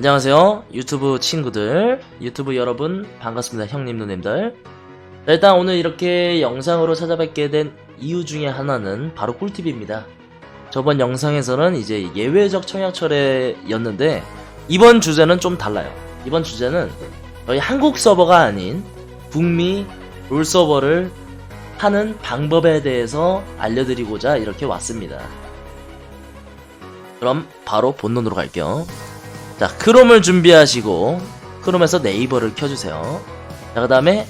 안녕하세요 유튜브 친구들. 유튜브 여러분 반갑습니다 형님 누님들. 자, 일단 오늘 이렇게 영상으로 찾아뵙게 된 이유 중에 하나는 바로 꿀팁입니다. 저번 영상에서는 이제 예외적 청약철회였는데 이번 주제는 좀 달라요. 이번 주제는 저희 한국 서버가 아닌 북미 롤 서버를 하는 방법에 대해서 알려드리고자 이렇게 왔습니다. 그럼 바로 본론으로 갈게요 자, 크롬을 준비하시고 크롬에서 네이버를 켜주세요. 자, 그 다음에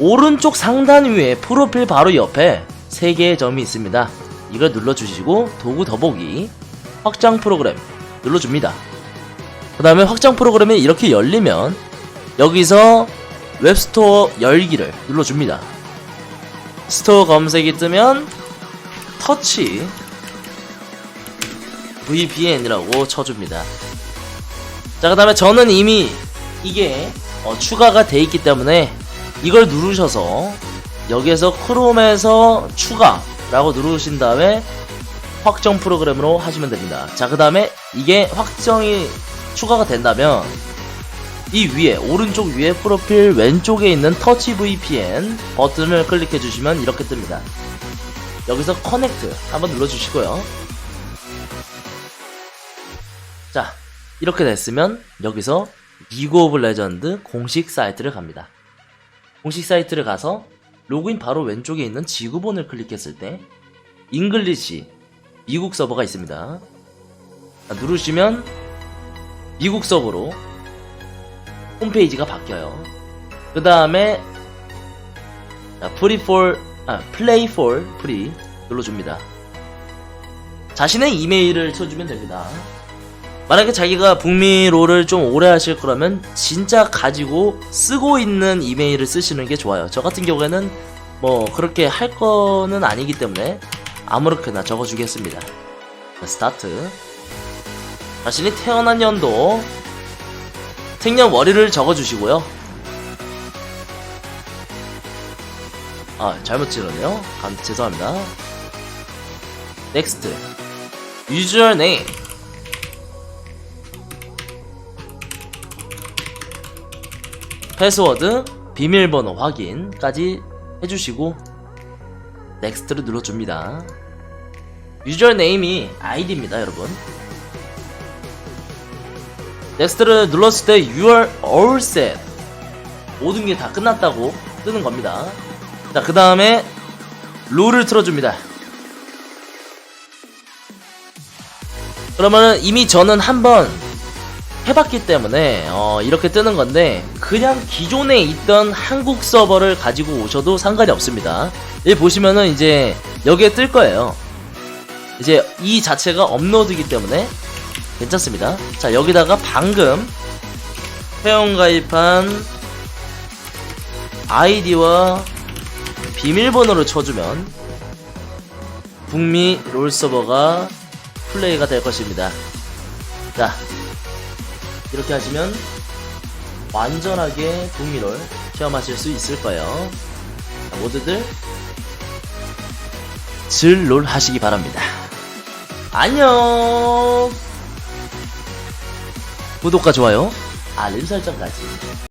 오른쪽 상단 위에 프로필 바로 옆에 세 개의 점이 있습니다. 이걸 눌러주시고 도구 더보기 확장 프로그램 눌러줍니다. 그 다음에 확장 프로그램이 이렇게 열리면 여기서 웹스토어 열기를 눌러줍니다. 스토어 검색이 뜨면 터치 VPN이라고 쳐줍니다. 자, 그 다음에 저는 이미 이게 어, 추가가 돼 있기 때문에 이걸 누르셔서 여기에서 크롬에서 추가라고 누르신 다음에 확정 프로그램으로 하시면 됩니다. 자, 그 다음에 이게 확정이 추가가 된다면 이 위에 오른쪽 위에 프로필 왼쪽에 있는 터치 VPN 버튼을 클릭해 주시면 이렇게 뜹니다. 여기서 커넥트 한번 눌러 주시고요. 이렇게 됐으면 여기서 리그 오브 레전드 공식 사이트를 갑니다. 공식 사이트를 가서 로그인 바로 왼쪽에 있는 지구본을 클릭했을 때 잉글리시 미국 서버가 있습니다. 자, 누르시면 미국 서버로 홈페이지가 바뀌어요. 그 다음에 프리 폴 아, 플레이 폴 프리 눌러줍니다. 자신의 이메일을 쳐주면 됩니다. 만약에 자기가 북미 롤을 좀 오래 하실 거라면 진짜 가지고 쓰고 있는 이메일을 쓰시는 게 좋아요. 저 같은 경우에는 뭐 그렇게 할 거는 아니기 때문에 아무렇게나 적어주겠습니다. 자, 스타트. 자신이 태어난 연도, 생년월일을 적어주시고요. 아 잘못. 감, 죄송합니다. 넥스트. 유저 네임. 패스워드, 비밀번호 확인까지 해주시고 넥스트를 눌러줍니다. 유저네임이 아이디입니다, 여러분. 넥스트를 눌렀을 때 You are all set 모든 게 다 끝났다고 뜨는 겁니다. 자, 그 다음에 룰을 틀어줍니다. 그러면은 이미 저는 한번 해봤기 때문에 어, 이렇게 뜨는 건데 그냥 기존에 있던 한국 서버를 가지고 오셔도 상관이 없습니다. 여기 보시면은 이제 여기에 뜰 거예요. 이제 이 자체가 업로드이기 때문에 괜찮습니다. 자 여기다가 방금 회원 가입한 아이디와 비밀번호를 쳐주면 북미 롤 서버가 플레이가 될 것입니다. 자 이렇게 하시면 완전하게 북미를 체험하실 수 있을 거예요. 자, 모두들 즐롤 하시기 바랍니다. 안녕! 구독과 좋아요, 알림 설정까지.